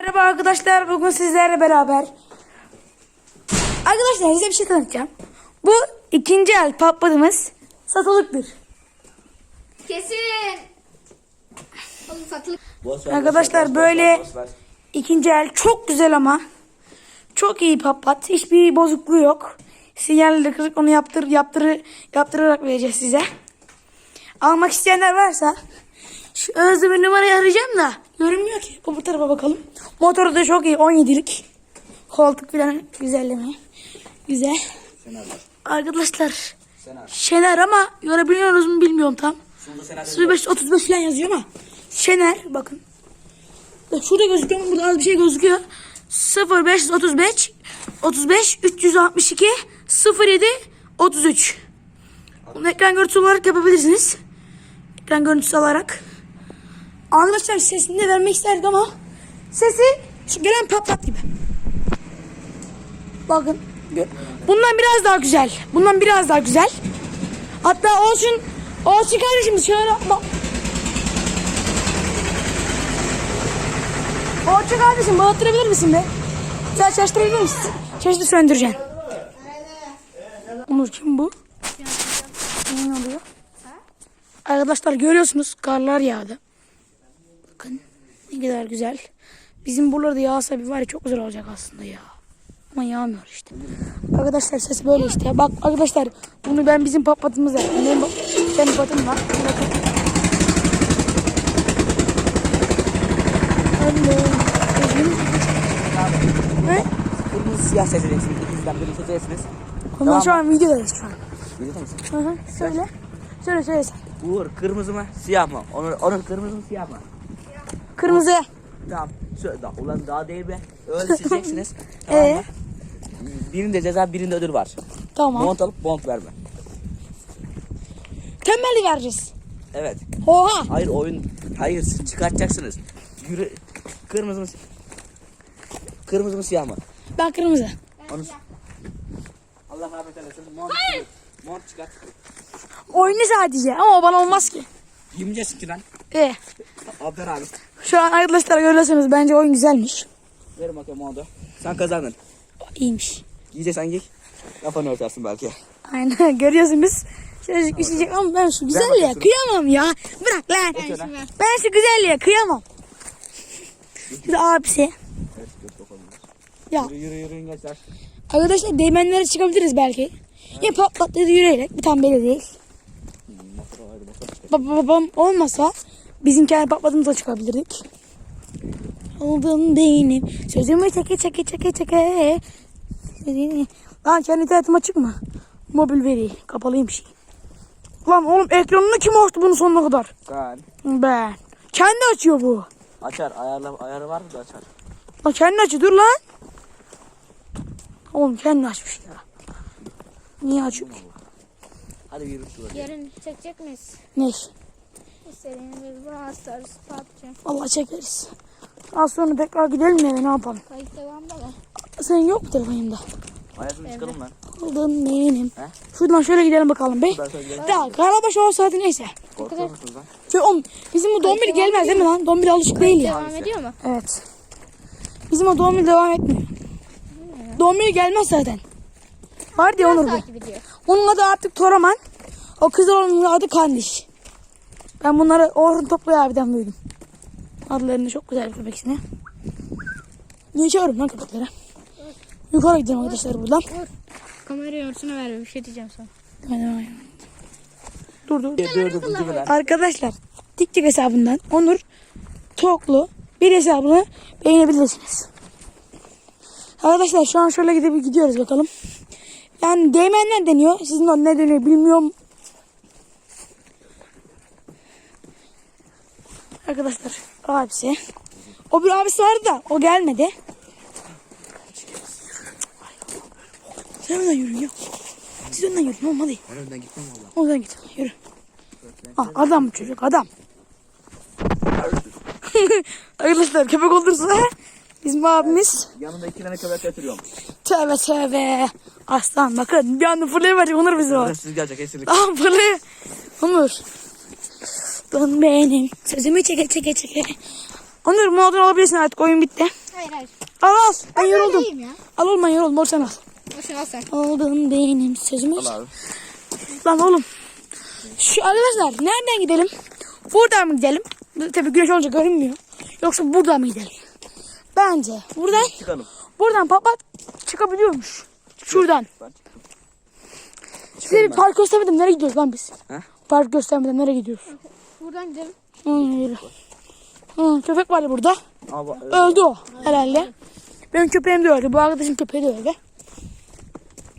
Merhaba arkadaşlar bugün sizlerle beraber Arkadaşlar size bir şey tanıtacağım. Bu ikinci el patladığımız satılıktır. Kesin. Oğlum satılık. Arkadaşlar böyle ikinci el çok güzel ama Çok iyi patlat hiçbir bozukluğu yok. Sinyalleri kırık onu yaptır, yaptırı, yaptırarak vereceğiz size. Almak isteyenler varsa Şu özlü bir numarayı arayacağım da Görünmüyor ki bu, bu tarafa bakalım Motoru da çok iyi 17'lik Koltuk falan güzelleme Güzel Şener. Arkadaşlar Şener. Şener ama görebiliyoruz mu bilmiyorum tam. Şurada Şener. 05 35 falan yazıyor ama Şener bakın. Bak Şurada gözüküyor ama burada az bir şey gözüküyor. 0535 35 362 07 33. Bunu ekran görüntüsü olarak yapabilirsiniz. Ekran görüntüsü alarak. Arkadaşlar sesini de vermek isterdik ama sesi şu gelen pat pat gibi. Bakın. Bundan biraz daha güzel. Bundan biraz daha güzel. Hatta olsun olsun kardeşim şöyle bak. Orçun kardeşim bağıttırabilir misin be? Sen çalıştırabilir misin? Çalıştır söndüreceksin. Onur kim bu? Ne oluyor? Arkadaşlar görüyorsunuz karlar yağdı. Bakın ne kadar güzel. Bizim buralarda yağsa bir var ya çok güzel olacak aslında ya. Ama yağmıyor işte. Arkadaşlar ses böyle işte. Bak arkadaşlar bunu ben bizim patpatımız yaptım. Benim, benim patım var. Bakın. Ne? Kırmızı siyah seçeceksiniz. İkinizden birini seçeceksiniz. Onlar şu an videodayız şu an. Biliyor musun? Hı hı. Söyle. Söyle söyle sen. Uğur kırmızı mı siyah mı? Onun, onun kırmızı mı siyah mı? Kırmızı. Tamam. Söyle da, ulan daha değil be. Öyle seçeceksiniz. tamam Ee? Birinde ceza birinde ödül var. Tamam. Mont alıp mont verme. Temelli vereceğiz. Evet. Oha. Hayır oyun. Hayır siz çıkartacaksınız. Yürü. Kırmızı mı? Kırmızı mı siyah mı? Ben kırmızı. Onu... Allah rahmet eylesin. Mont, mont çıkart. Oyunu sadece ama bana olmaz ki. Yemeyeceksin ki lan. Ee, Afer abi. Şu an arkadaşlar görüyorsunuz bence oyun güzelmiş. Ver bakayım montu. Sen kazandın. İyiymiş. Giyeceksen giy. Kafanı örtersin belki. Aynen görüyorsunuz. Çocuk üşüyecek ama ben şu güzelliğe kıyamam ya. Bırak lan. Ben şu güzelliğe kıyamam. Bir de abisi. Evet. Ya Yürü yürü yürü gençler. arkadaşlar değmenlere çıkabiliriz belki. Ya pat pat dedi yürüyerek bir tane belli değil. Baba babam olmasa bizim kendi patladığımıza çıkabilirdik. Oldun benim sözümü çeke çeke çeke çeke. Lan kendi internetim açık mı? Mobil veri kapalıymış. Lan oğlum ekranını kim açtı bunun sonuna kadar? Sen. Ben. Kendi açıyor bu. Açar ayarla ayarı var mı da açar. Lan kendi açıyor dur lan. Oğlum kendi açmış ya. Niye açıyor ki? Hadi yürü. Yarın çekecek miyiz? Ne? Allah çekeriz. Az sonra tekrar gidelim eve ne yapalım? Kayıt devamda mı? Senin yok mu telefonunda? Hayatını çıkalım lan. Oldun benim. He? Şuradan şöyle gidelim bakalım be. Ben gidelim. Ya Karabaş olsaydı neyse. Korkuyor musunuz lan? Şöyle oğlum, bizim bu Dombil gelmez değil mi lan? Dombil alışık değil ya. Devam ediyor mu? Evet. Bizim o Dombil devam etmiyor. Dombil gelmez zaten. Var diye Onur bu. Takip ediyor. Onun adı artık Toraman. O kız onun adı Kandiş. Ben bunları Orhun Toplu abiden duydum. Adlarını çok güzel köpek ismi. Niye çağırıyorum lan köpekleri? Yukarı gidelim arkadaşlar buradan. Kamerayı yorsuna ver bir şey diyeceğim sana. Dur dur. Dur dur dur dur lan. Arkadaşlar TikTok hesabından Onur Toklu bir hesabını beğenebilirsiniz. Arkadaşlar şu an şöyle gidip gidiyoruz bakalım. Yani değmenler deniyor. Sizin o ne deniyor bilmiyorum. Arkadaşlar abisi. O bir abisi vardı da o gelmedi. Sen önden yürüyün ya. Siz önden yürüyün oğlum hadi. Ben önden gitmem valla. Oradan git. Yürü. Ah, adam bu çocuk adam. Arkadaşlar köpek olursa bizim abimiz Yanında iki tane köpek götürüyorum. tövbe tövbe. Aslan bakın bir anda fırlayıverecek Onur bizi o. Hırsız gelecek kesinlikle. Ah fırlay. Onur. Dön benim sözümü çeke çeke çeke. Onur modunu alabilirsin artık oyun bitti. Hayır hayır. Al al. Ben yoruldum. iyiyim ya. Al oğlum ben yoruldum. Mor sen al. Boşuna al sen. Aldın benim sözümü. Al abi. Lan oğlum. Şu arkadaşlar nereden gidelim? Buradan mı gidelim? Tabii güneş olunca görünmüyor. Yoksa buradan mı gidelim? Bence buradan Çıkalım. buradan papat çıkabiliyormuş. Şuradan. Ben çıktım. Size bir park göstermedim. Nereye gidiyoruz lan biz? Ha? Park göstermeden nereye gidiyoruz? Buradan gidelim. Hı, yürü. Hı, köpek vardı burada. Abi, Öldü o herhalde. Benim köpeğim de öldü. Bu arkadaşın köpeği de öldü.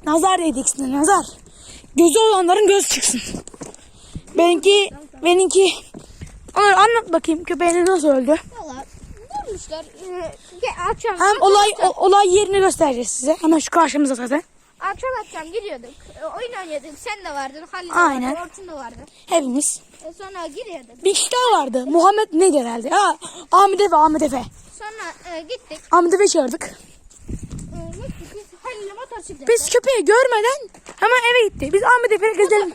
Nazar değdi ikisine nazar. Gözü olanların göz çıksın. Benimki, benimki. Onur anlat bakayım köpeğiniz nasıl öldü? Valla vurmuşlar. Ee, akşam, Hem olay o- olay yerini göstereceğiz size. Hemen şu karşımızda zaten. Akşam akşam gidiyorduk. Ee, oyun oynuyorduk. Sen de vardın. Halil de Aynen. vardı. Orçun da vardı. Hepimiz. Ee, sonra giriyorduk. Bir kişi daha vardı. Muhammed neydi herhalde? Ha, Ahmet Efe, Ahmet Efe. Sonra e, gittik. Ahmet Efe çağırdık. Gittik. Biz Halil'le motosikletle. Biz köpeği görmeden hemen eve gitti. Biz Ahmet Efe'yle gezelim.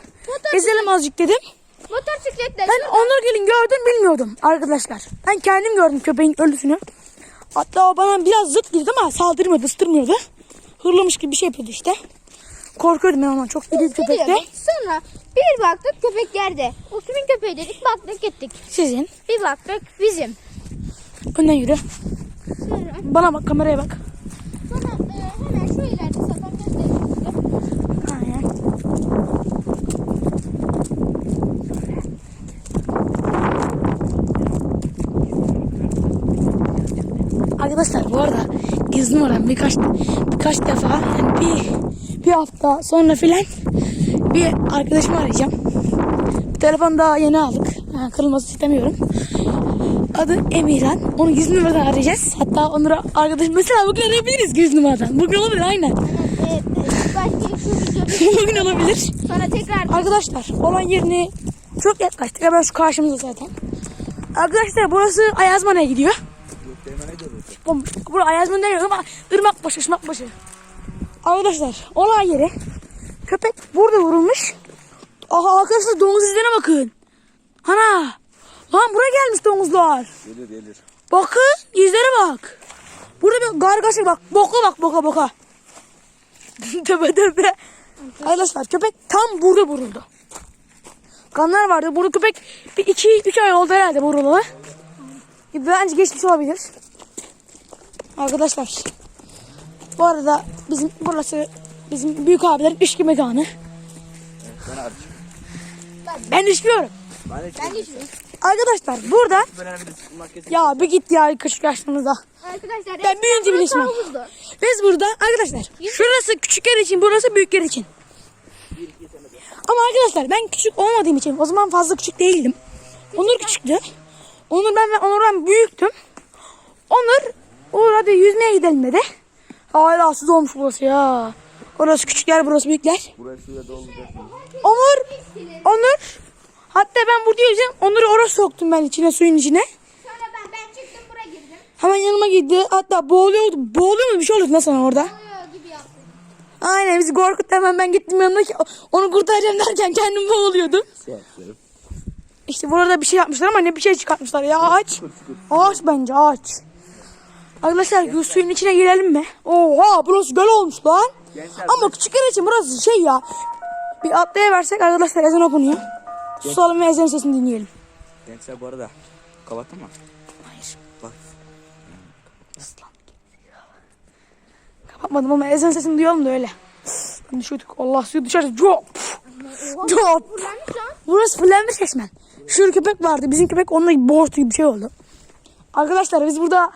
Gezelim azıcık dedim. Motosikletle. Ben Onur Gelin gördüm bilmiyordum arkadaşlar. Ben kendim gördüm köpeğin ölüsünü. Hatta o bana biraz zıt girdi ama saldırmıyordu, ıstırmıyordu. Hırlamış gibi bir şey yapıyordu işte. Korkuyordum ben ondan. Çok köpekti. Gidiyorduk. Sonra bir baktık köpek yerde. O kimin köpeği dedik baktık gittik. Sizin. Bir baktık bizim. Önden yürü. Sonra, Bana bak kameraya bak. sonra e, hemen şu ileride. Aynen. Arkadaşlar bu arada gizli numaram birkaç birkaç defa yani bir bir hafta sonra filan bir arkadaşımı arayacağım. Bir telefon daha yeni aldık. Yani kırılması istemiyorum. Adı Emirhan. Onu gizli numaradan arayacağız. Hatta onları arkadaş mesela bugün arayabiliriz gizli numaradan. Bugün olabilir aynen. Evet, e, videoda bugün olabilir. sonra tekrar Arkadaşlar olan yerini çok yaklaştık. Hemen şu karşımızda zaten. Arkadaşlar burası Ayazman'a gidiyor. Oğlum, Burası Ayazman değil ama Irmakbaşı, Irmakbaşı. Arkadaşlar olay yeri. Köpek burada vurulmuş. Aha arkadaşlar domuz izlerine bakın. Ana. Lan buraya gelmiş domuzlar. Gelir gelir. Bakın izlere bak. Burada bir gargaşa bak. Boka bak boka boka. tepe tepe. Arkadaşlar köpek tam burada vuruldu. Kanlar vardı. Burada köpek bir iki üç ay oldu herhalde vurulalı. Bence geçmiş olabilir. Arkadaşlar. Bu arada bizim burası bizim büyük abilerin içki mekanı. Ben hariç. Ben içmiyorum. Ben ben şimdi. Arkadaşlar burada Ben ya bir git ya küçük yaşlarınızda. Arkadaşlar Ben büyüyünce bile içmem. Biz burada arkadaşlar şurası küçükler için burası büyükler için. Ama arkadaşlar ben küçük olmadığım için o zaman fazla küçük değildim. Onur küçüktü. Onur ben ve Onur'dan büyüktüm. Onur Uğur hadi yüzmeye gidelim dedi. Aa rahatsız olmuş burası ya. Orası küçükler burası büyükler. Buraya suya dolduracak. Onur Onur hatta ben burada yüzeceğim. Onur'u oraya soktum ben içine suyun içine. Sonra ben ben çıktım buraya girdim. Hemen yanıma gitti. Hatta boğuluyordu. Boğuluyor mu bir şey oldu lan sana orada? Aynen bizi korkuttu hemen ben gittim yanına ki onu kurtaracağım derken kendim boğuluyordum. İşte burada bir şey yapmışlar ama ne bir şey çıkartmışlar ya ağaç. Ağaç bence ağaç. Arkadaşlar bu suyun içine girelim mi? Oha burası göl olmuş lan. Gençler, Ama küçükler için burası şey ya. Bir atlayıversek arkadaşlar ezan okunuyor. Susalım ve ezan sesini dinleyelim. Gençler bu arada. Kapattın mı? Hayır. Bak. Kapatmadım ama ezan sesini duyalım da öyle. Ben düşürdük. Allah suyu düşerse çok. Çok. Burası fullenmiş resmen. Şurada köpek vardı. Bizim köpek onunla boğuştu gibi bir şey oldu. Arkadaşlar biz burada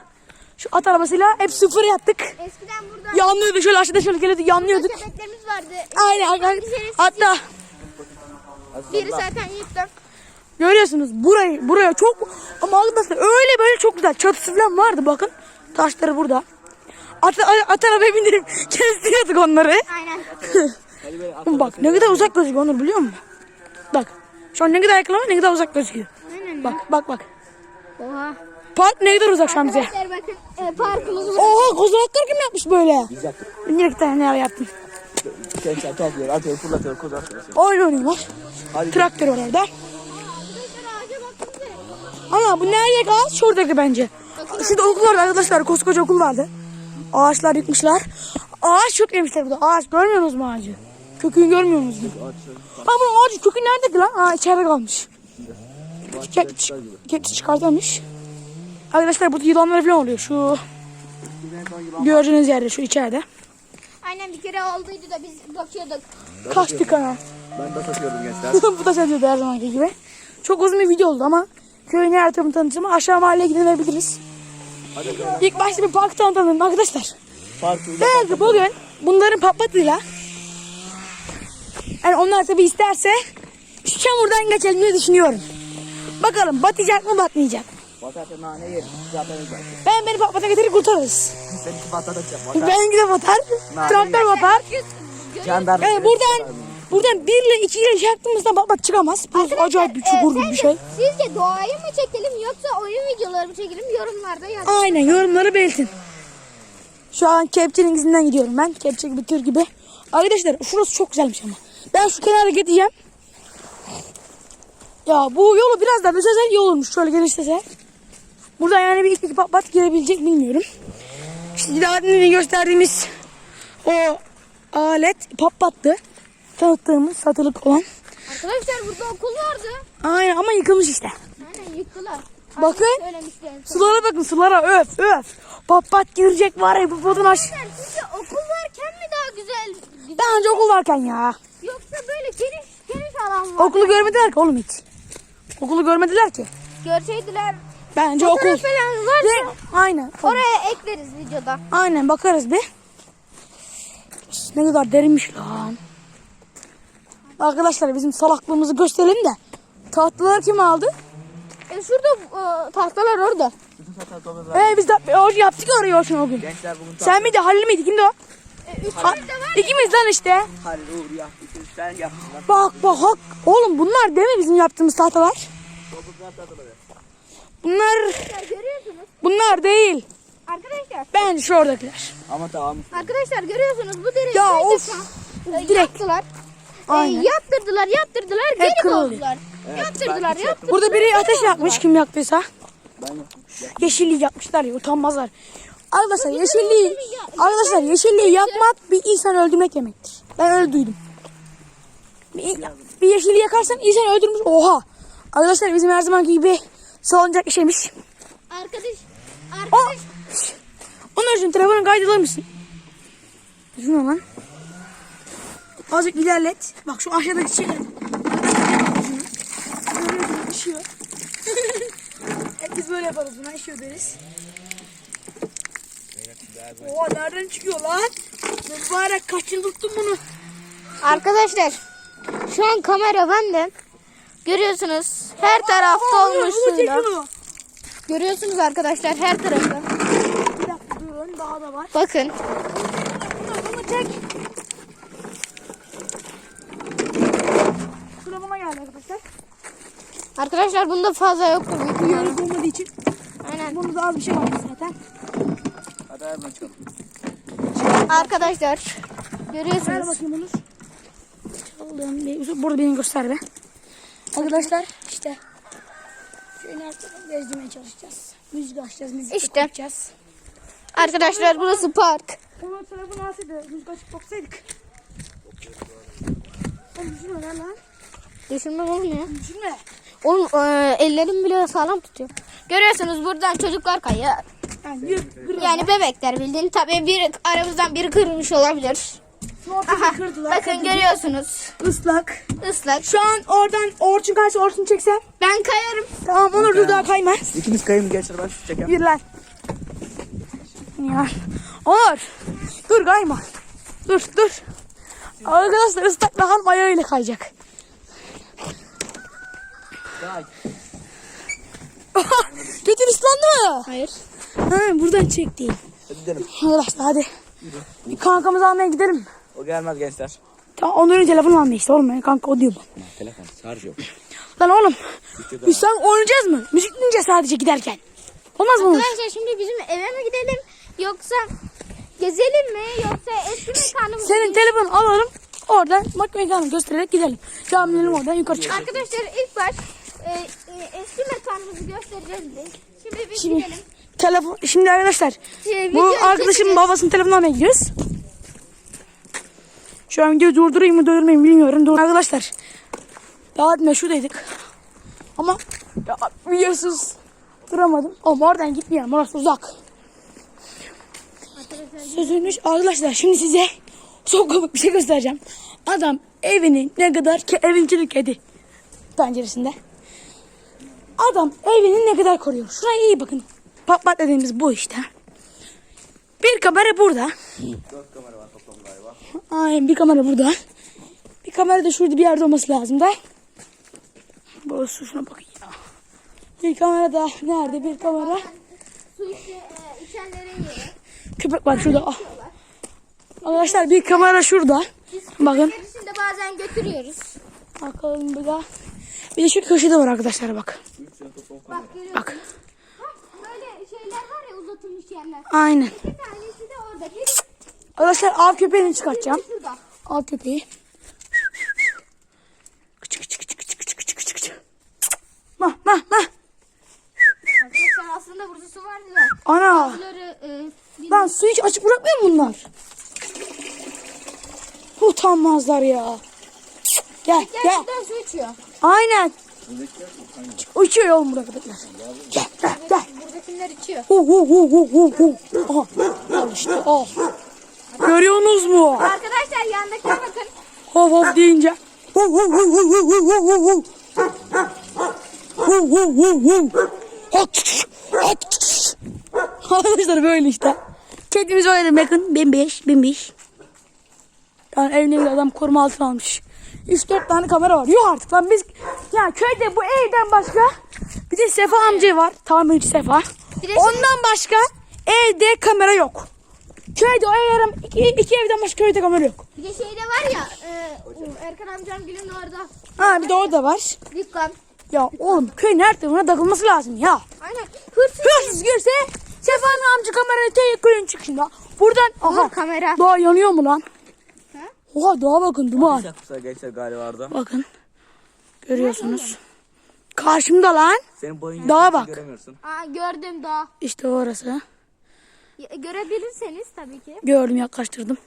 şu at arabasıyla hep sıfır yaptık. eskiden burada Yanlıyorduk şöyle aşağıda şöyle geliyordu yanlıyorduk. köpeklerimiz vardı. Aynen aynen. Hatta Biri zaten yıktı. görüyorsunuz burayı buraya çok ama arkadaşlar öyle böyle çok güzel. Çatısı falan vardı bakın. Taşları burada. At, at arabaya bindirip kestiriyorduk onları. Aynen. Bak ne kadar uzak gözüküyor Onur biliyor musun? Bak. Şu an ne kadar yakın ama ne kadar uzak gözüküyor. Aynen. Bak bak bak. Oha. Park ne kadar uzak şu an bize. Arkadaşlar bakın e, parkımız var. Oha kozalaklar kim yapmış böyle? Biz yaptık. Direkt tane yer yaptım. Gençler topluyor. Atıyor fırlatıyor. Koz atıyor. Oyun oynuyorlar. Hadi. Traktör var orada. Ama bu nerede ağaç? Şuradaki bence. Şurada okul vardı arkadaşlar. Koskoca okul vardı. Ağaçlar yıkmışlar. Ağaç çok yemişler burada. Ağaç görmüyorsunuz mu ağacı? Kökünü görmüyor musunuz? Ha bunun ağacı kökü neredeydi lan? Ha içeride kalmış. Kepçe çıkartamış. Arkadaşlar burada yılanlar falan oluyor. Şu gördüğünüz yerde şu içeride. Aynen bir kere olduydu da biz bakıyorduk. Kaçtık ha. Ben de satıyorum gençler. Bu da satıyordu her zamanki gibi. Çok uzun bir video oldu ama köyün her tarafını tanıtacağım. Aşağı mahalleye gidebiliriz. İlk başta bir park tanıtalım arkadaşlar. Farkıyla Belki bugün bunların papatıyla yani onlar tabi isterse şu çamurdan geçelim diye düşünüyorum. Bakalım batacak mı batmayacak. Batarsa nane yerim. Zaten özel. Ben beni papata getirir kurtarırız. Seninki batacak. Batar. Benimki de batar. Traktör batar. Jandarma. Yani buradan buradan 1 ile 2 ile çaktığımızda papat çıkamaz. Bu acayip bir çukur gibi bir şey. Sizce doğayı mı çekelim yoksa oyun videoları mı çekelim yorumlarda yazın. Aynen yorumları belirtin. Şu an kepçenin izinden gidiyorum ben. Kepçe gibi tır gibi. Arkadaşlar şurası çok güzelmiş ama. Ben şu kenara gideceğim. Ya bu yolu biraz daha özel yol olmuş şöyle geliştirse. Burada yani bir iki pat girebilecek bilmiyorum. İşte daha demin gösterdiğimiz o alet patlattı. Tanıttığımız satılık olan. Arkadaşlar burada okul vardı. Aynen ama yıkılmış işte. Aynen yıktılar. Bakın. Sulara bakın sulara öf öf. Pat pat girecek var ya bu potun aş. Sizce okul varken mi daha güzel, güzel önce okul varken ya. yoksa böyle geniş geniş alan var? Okulu görmediler ki oğlum hiç. Okulu görmediler ki. Görseydiler Bence okul. fotoğraf falan varsa Ve aynen. oraya ekleriz videoda. Aynen bakarız bir. Ne kadar derinmiş lan. Arkadaşlar bizim salaklığımızı gösterelim de. Tahtaları kim aldı? E şurada e, tahtalar orada. Ee biz de o yaptık orayı Orçun o gün. Gençler bugün Sen miydi Halil miydi kimdi o? E, Ha, ikimiz lan işte. Halil Uğur yaptı. Sen yaptın lan. Bak bak hak. Oğlum bunlar değil mi bizim yaptığımız tahtalar? Topuklar tahtaları. Bunlar bunlar değil. Arkadaşlar Bence şu oradakiler. Ama tamam. Arkadaşlar görüyorsunuz bu deri Ya of. e, Direkt. yaptılar. E, Aynen. yaptırdılar yaptırdılar geri kırılıyor. bozdular. Evet, yaptırdılar ben yaptırdılar. Burada biri ateş yakmış kim yaktıysa. Ben. Yeşilliği yakmışlar ya utanmazlar. Arkadaşlar yeşilliği arkadaşlar yeşilliği yakmak bir insan öldürmek demektir. Ben öyle duydum. Bir, bir yeşilliği yakarsan insan öldürmüş. Oha. Arkadaşlar bizim her zamanki gibi salıncak işemiş. Arkadaş O. arkadaş Onun için telefonu kaydılır mısın? Şuna lan. Azıcık ilerlet. Bak şu aşağıdaki şeyler. Işıyor. Hep biz böyle yaparız buna ışıyor deriz. Oha nereden çıkıyor lan? Mübarek kaç yıl tuttum bunu. Arkadaşlar şu an kamera bende. Görüyorsunuz her tarafta Aa, olmuş bunu suyla. Görüyorsunuz arkadaşlar her tarafta. Bir dakika durun daha da var. Bakın. Bunu, bunu çek. Bana geldi arkadaşlar. Arkadaşlar bunda fazla yok bu yarık olmadığı için Aynen. Bunda az bir şey var zaten. Hadi hemen çıkalım. Arkadaşlar Ver görüyorsunuz. bakayım bunu. Çaldım. Bir- Burada beni göster be. Arkadaşlar işte. Şöyle artık gezdirmeye çalışacağız. Müzik açacağız. Müzik İşte. yapacağız. Arkadaşlar burası park. Onu telefonu alsaydı müzik açıp baksaydık. Oğlum düşünme lan lan. Düşünmem oğlum ya. Düşünme. Oğlum e, ellerim bile sağlam tutuyor. Görüyorsunuz buradan çocuklar kayıyor. Yani. Yani bebekler bildiğin tabii bir aramızdan biri kırmış olabilir. Aha, kırdılar. bakın kırdılar. görüyorsunuz. Islak. Islak. Şu an oradan Orçun kaçsa Orçun çeksem. Ben kayarım. Tamam Onur dur daha kayma. İkimiz kayın gençler ben şu çekeyim. Yürü lan. Ya. Onur. Dur kayma. Dur dur. Arkadaşlar ıslak lahan ayağıyla kayacak. Kay. Götün ıslandı mı? Hayır. Ha, buradan çekti. Hadi gidelim. Arkadaşlar hadi. Bir kankamızı almaya gidelim. O gelmez gençler. Tamam Onur'un telefonu almaya işte oğlum. ya. Kanka o diyor bu. Telefon şarj yok. Lan oğlum. Biz sen oynayacağız mı? Müzik dinleyeceğiz sadece giderken. Olmaz mı? Arkadaşlar şimdi bizim eve mi gidelim yoksa gezelim mi yoksa eski mekanımıza Senin telefonu alalım. Oradan bak mekanı göstererek gidelim. Camilerim oradan yukarı çıkalım. Arkadaşlar ilk baş e, e, eski mekanımızı göstereceğiz biz. Şimdi biz Şimdi gidelim. telefon şimdi arkadaşlar Şey, bu çekeceğiz. babasının telefonunu almaya gidiyoruz. Şu an videoyu durdurayım mı durdurmayayım bilmiyorum. Dur. Arkadaşlar daha demin şuradaydık. Ama ya, videosuz duramadım. Ama oradan gitmeyelim. Orası uzak. Sözünüz arkadaşlar şimdi size çok komik bir şey göstereceğim. Adam evini ne kadar ke evin içinde kedi penceresinde. Adam evini ne kadar koruyor. Şuraya iyi bakın. Pat pat dediğimiz bu işte. Bir kamera burada. Dört kamera. Aynen bir kamera burada. Bir kamera da şurada bir yerde olması lazım da. Burası şuna bakın ya. Bir kamera da nerede bir kamera? Su içe, e, içenlerin yeri. Köpek var şurada. Ah. Arkadaşlar bir kamera şurada. Bakın. De bazen götürüyoruz. Bakalım bir daha. Bir de şu köşede var arkadaşlar bak. Bak. Bak. Böyle şeyler var ya uzatılmış yerler. Aynen. Bir tanesi de orada. Biri Arkadaşlar av köpeğini çıkartacağım. Av köpeği. Kıçı kıçı kıçı kıçı kıçı kıçı kıçı kıçı. Mah mah mah. Arkadaşlar aslında burada su vardı da. Ana. Bunları e, Lan su hiç açık bırakmıyor mu bunlar? Utanmazlar ya. Gel gel. gerçekten su içiyor. Aynen. Uçuyor oğlum burada köpekler. Gel gel gel. Buradakiler içiyor. Hu hu hu hu hu hu. Al işte al. Görüyorsunuz mu? Arkadaşlar yandakine bakın. Hop hop deyince. Arkadaşlar böyle işte. Kedimiz oynadı bakın. Bembeş bembeş. Yani evli bir adam koruma altına almış. 3-4 tane kamera var. Yok artık lan biz ya köyde bu evden başka bir de Sefa amca var. Tamirci Sefa. Ondan başka evde kamera yok. Köyde o evden iki, iki evden başka köyde kamera yok. Bir de şeyde var ya. E, Erkan amcam gülün orada. Ha bir de orada var. Dükkan. Ya oğlum köy nerede buna takılması lazım ya. Aynen. Hırsız. Hırsız girse Sefa'nın amca kamerayı tek köyün çıkışında. Buradan aha kamera. doğa yanıyor mu lan? Ha? Oha doğa bakın duman. Yapmışlar gençler galiba orada. Bakın. Görüyorsunuz. Karşımda lan. Senin boyun Dağa bak. göremiyorsun. Aa gördüm daha. İşte orası. Görebilirseniz tabii ki. Gördüm yaklaştırdım.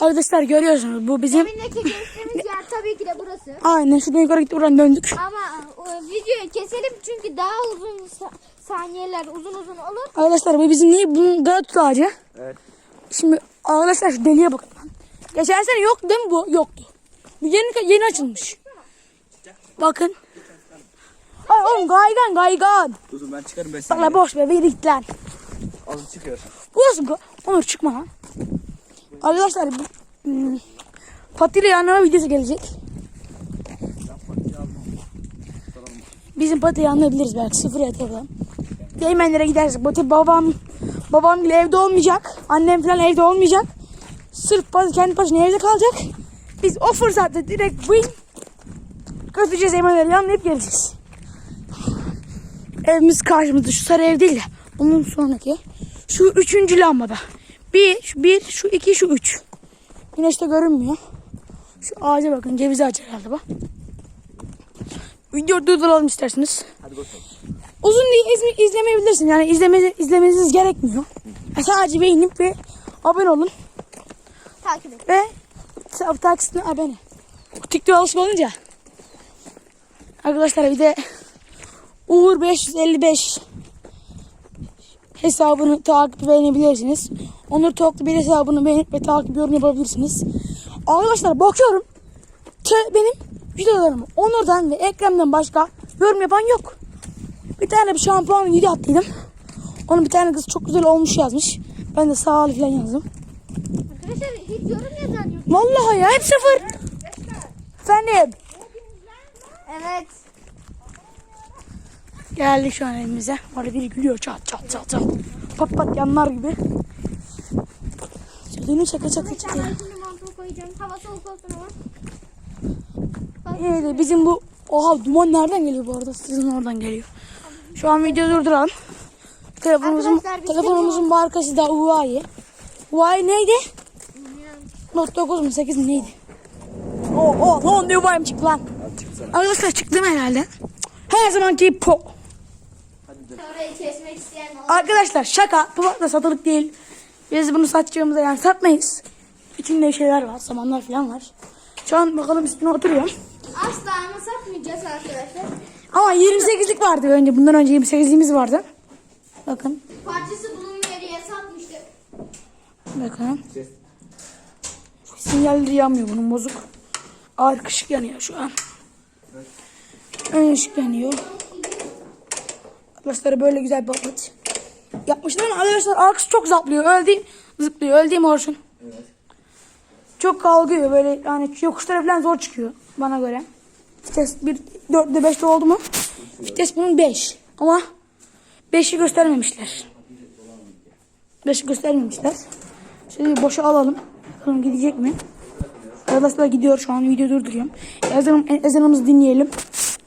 Arkadaşlar görüyorsunuz bu bizim. Emindeki geçtiğimiz yer tabii ki de burası. Aynen şuradan yukarı gitti buradan döndük. Ama o, videoyu keselim çünkü daha uzun sa- saniyeler uzun uzun olur. Arkadaşlar bu bizim ne? Bunun galatut ağacı. Evet. Şimdi arkadaşlar şu deliğe bakın. Geçen sene yok değil mi bu? Yoktu. Bu yeni, yeni açılmış. Bakın. Ay oğlum gaygan gaygan. Uzun ben çıkarım ben seni. la boş be bir git lan. Alın çıkıyor. Bu nasıl ga- Onur çıkma lan. Arkadaşlar bu, hmm, patiyle yanlama videosu gelecek. Bizim patiyi anlayabiliriz belki sıfır yatıralım. Değmenlere gideriz. Pati babam babam bile evde olmayacak. Annem falan evde olmayacak. Sırf pati kendi başına evde kalacak. Biz o fırsatta direkt win götüreceğiz Eymenleri yanlayıp geleceğiz. Evimiz karşımızda. Şu sarı ev değil de onun sonraki. Şu üçüncü lambada. Bir, şu bir, şu iki, şu üç. Güneşte görünmüyor. Şu ağaca bakın. Ceviz ağacı herhalde bak. Video durduralım isterseniz. Hadi bakalım. Uzun değil izle- izlemeyebilirsin. Yani izleme, izlemeniz gerekmiyor. Yani sadece beğenip ve abone olun. Takip edin. Ve ta- taksitine abone. TikTok alışık olunca. Arkadaşlar bir de Uğur 555 hesabını takip beğenebilirsiniz. Onur Toklu bir hesabını beğenip ve takip yorum yapabilirsiniz. Arkadaşlar bakıyorum. Te- benim videolarımı Onur'dan ve Ekrem'den başka yorum yapan yok. Bir tane bir şampuan video attıydım. Onun bir tane kız çok güzel olmuş yazmış. Ben de sağ ol falan yazdım. Arkadaşlar hiç yorum yazan yok. Vallahi ya hep sıfır. Efendim. Evet. Geldik şu an evimize. Orada biri gülüyor çat çat çat çat. Pat pat yanlar gibi. Sözünü çaka çaka çaka. Ben şimdi mantığı koyacağım. Hava soğuk olsun ama. İyi de bizim bu... Oha duman nereden geliyor bu arada? Sizin oradan geliyor. Şu an video durduralım. Telefonumuzun, telefonumuzun markası da Huawei. Huawei neydi? Note 9 mu 8 mi neydi? Oo, oo, ne oldu Huawei'm çıktı lan. Arkadaşlar çıktım herhalde. Her zamanki po. Hadi gidelim. Orayı kesmek denemek isteyen olur. Arkadaşlar şaka. Bu da satılık değil. Biz bunu satacağımıza yani satmayız. İçinde şeyler var. Samanlar falan var. Şu an bakalım üstüne oturuyorum. Asla ama satmayacağız arkadaşlar. Ama 28'lik vardı önce. Bundan önce 28'liğimiz vardı. Bakın. Parçası bulunmuyor diye satmıştık. Bakın. Sinyalleri yanmıyor bunun bozuk. Arka ışık yanıyor şu an. Ön ışık yanıyor. Arkadaşlar böyle güzel bir paket. Yapmışlar ama arkadaşlar arkası çok zıplıyor. Öyle değil, zıplıyor. Mi Orçun? Çok kalkıyor böyle yani yokuşlara falan zor çıkıyor bana göre. Vites bir 4'de 5'te oldu mu? Vites bunun 5. Ama 5'i göstermemişler. 5'i göstermemişler. Şimdi boşa alalım. Bakalım gidecek mi? Arkadaşlar gidiyor şu an video durduruyorum. Ezan, ezanımızı dinleyelim.